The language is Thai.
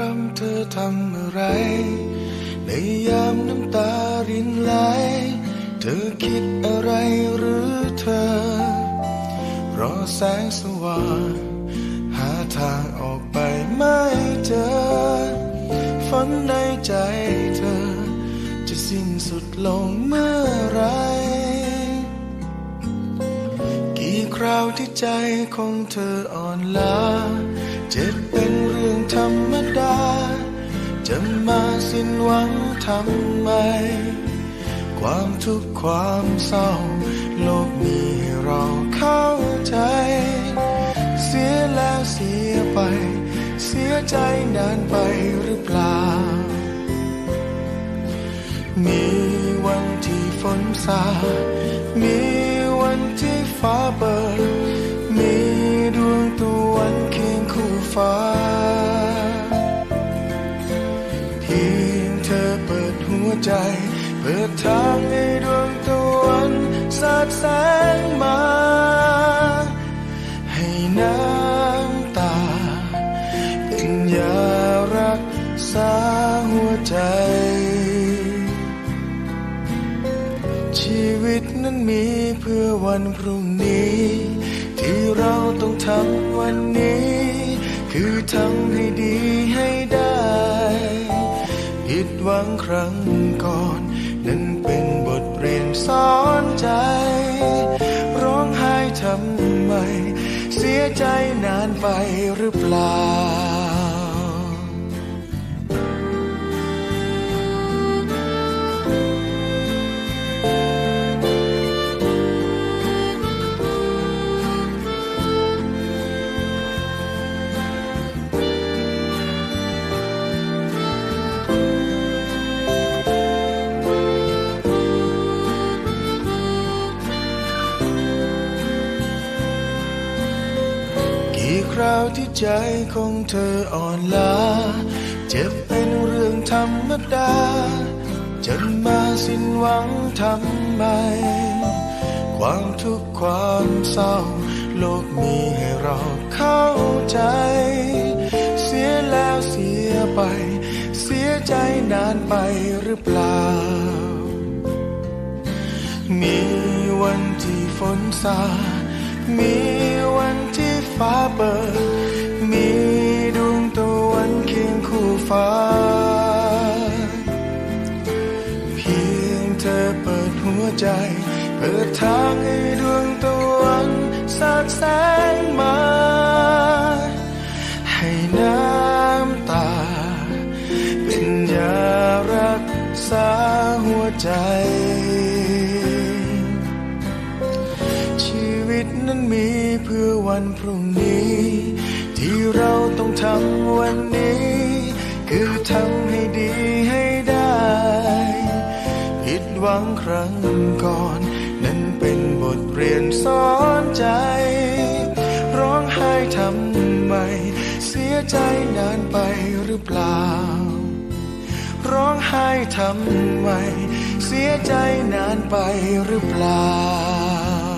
รำเธอทำอะไร ในยามน้ำตารินไหล เธอคิดอะไรหรือเธอ รอแสงสว่างหาทางออกไปไม่เจอ ฝันในใจเธอ จะสิ้นสุดลงเมื่อไร กี่คราวที่ใจของเธออ่อนล้า เจ็บเป็นเรื่องธรรมดา จะมาสิ้นหวังทำไม ความทุกข์ความเศร้า โลกมีให้เราเข้าใจ เสียแล้วเสียไป เสียใจนานไปหรือเปล่า มีวันที่ฝนสามีวันที่ฟ้าเปิด วใจ เปิดทางให้ดวงตะวันสาดแสงมา ให้น้ำตาเป็นยารักษาหัวใจ ชีวิตนั้นมีเพื่อวันพรุ่งนี้ ที่เราต้องทำวันนี้ คือทำให้ดีให้ได้ ดหวังครั้งก่อน นั้นเป็นบทเรียนสอนใจ ร้องไห้ทำไม เสียใจนานไปหรือเปล่า ราวที่ใจของเธออ่อนล้าเจ็บเป็นเรื่องธรรมดาจะมาสิ้นหวังทำไม ความทุกข์ความเศร้า โลกมีให้เราเข้าใจ เสียแล้วเสียไป เสียใจนานไปหรือเปล่า มีวันที่ฝนสา มีวันที่ฟ้าเปิด มีดวงตะวันเคียงคู่ฟ้า เพียงเธอเปิดหัวใจ เปิดทางให้ดวงตะวันสาดแสงมา ให้น้ำตา เป็นยารักษาหัวใจ มีเพื่อวันพรุ่งนี้ ที่เราต้องทำวันนี้ คือทำให้ดีให้ได้ผิดหวังครั้งก่อน นั้นเป็นบทเรียนสอนใจ ร้องไห้ทำไม เสียใจนานไปหรือเปล่า ร้องไห้ทำไม เสียใจนานไปหรือเปล่า